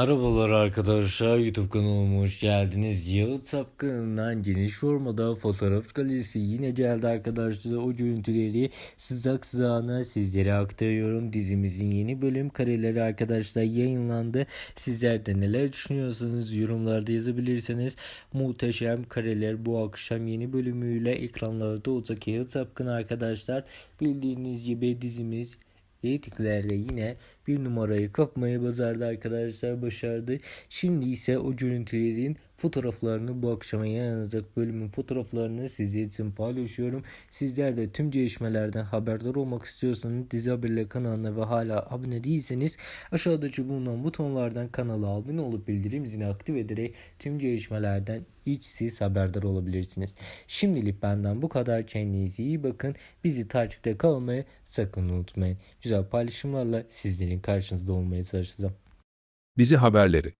Merhabalar arkadaşlar YouTube kanalıma hoş geldiniz. Yağıt Sapkın'dan geniş formada fotoğraf galerisi yine geldi arkadaşlar. O görüntüleri sızak sızağına sizlere aktarıyorum. Dizimizin yeni bölüm kareleri arkadaşlar yayınlandı. Sizler de neler düşünüyorsanız yorumlarda yazabilirsiniz. Muhteşem kareler bu akşam yeni bölümüyle ekranlarda olacak. Yağıt Sapkın arkadaşlar bildiğiniz gibi dizimiz Reytinglerde yine bir numarayı kapmayı başardı arkadaşlar başardı. Şimdi ise o görüntülerin fotoğraflarını bu akşama yayınlanacak bölümün fotoğraflarını sizler için paylaşıyorum. Sizler de tüm gelişmelerden haberdar olmak istiyorsanız Dizi Haberler kanalına ve hala abone değilseniz aşağıdaki bulunan butonlardan kanala abone olup bildirim zilini aktif ederek tüm gelişmelerden hiç siz haberdar olabilirsiniz. Şimdilik benden bu kadar. Kendinize iyi bakın. Bizi takipte kalmayı sakın unutmayın. Güzel paylaşımlarla sizlerin karşınızda olmaya çalışacağım. Dizi haberleri